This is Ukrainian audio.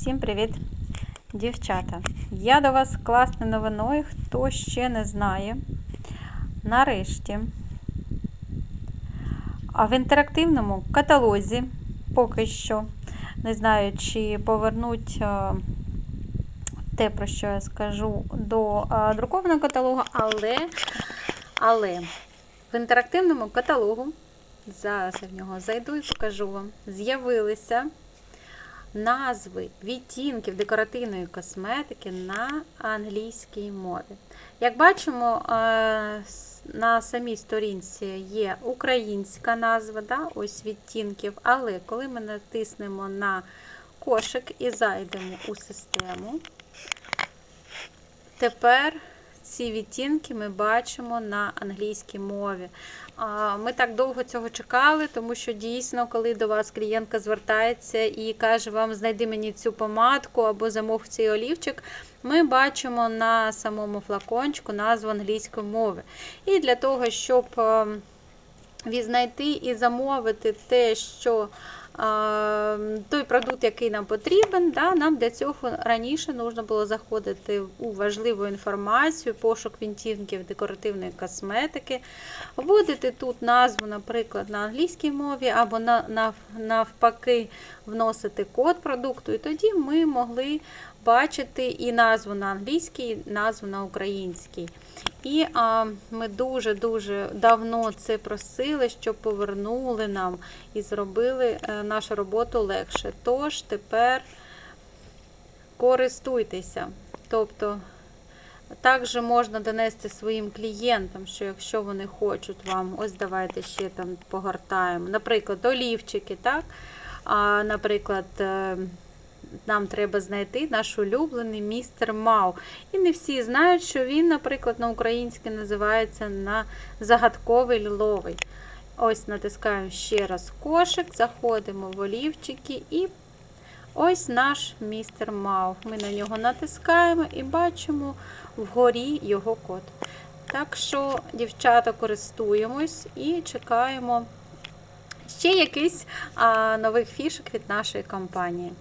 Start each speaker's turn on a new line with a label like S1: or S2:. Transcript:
S1: Всім привіт, дівчата! Я до вас з класною новиною, хто ще не знає. Нарешті. А в інтерактивному каталозі поки що. Не знаю, чи повернуть е, те, про що я скажу, до е, друкованого каталогу, але, але в інтерактивному каталогу, зараз я в нього зайду і покажу вам, з'явилися назви відтінків декоративної косметики на англійській мові. Як бачимо, е, на самій сторінці є українська назва, да, ось відтінків, але коли ми натиснемо на кошик і зайдемо у систему, тепер ці відтінки ми бачимо на англійській мові. Ми так довго цього чекали, тому що дійсно, коли до вас клієнтка звертається і каже, вам знайди мені цю помадку або замов цей олівчик, ми бачимо на самому флакончику назву англійської мови. І для того, щоб е, відзнайти і замовити те, що той продукт, який нам потрібен, да, нам для цього раніше потрібно було заходити у важливу інформацію, пошук відтінків декоративної косметики, вводити тут назву, наприклад, на англійській мові, або на, на, навпаки вносити код продукту, і тоді ми могли бачити і назву на англійській, і назву на українській. І а, ми дуже-дуже давно це просили, щоб повернули нам і зробили е, нашу роботу легше. Тож тепер користуйтеся. Тобто, також можна донести своїм клієнтам, що якщо вони хочуть вам, ось давайте ще там погортаємо, наприклад, олівчики, так? А, наприклад, е, нам треба знайти наш улюблений містер Мау. І не всі знають, що він, наприклад, на українській називається на загадковий ліловий. Ось натискаємо ще раз кошик, заходимо в олівчики і ось наш містер Мау. Ми на нього натискаємо і бачимо вгорі його код. Так що, дівчата, користуємось і чекаємо ще якийсь нових фішок від нашої компанії.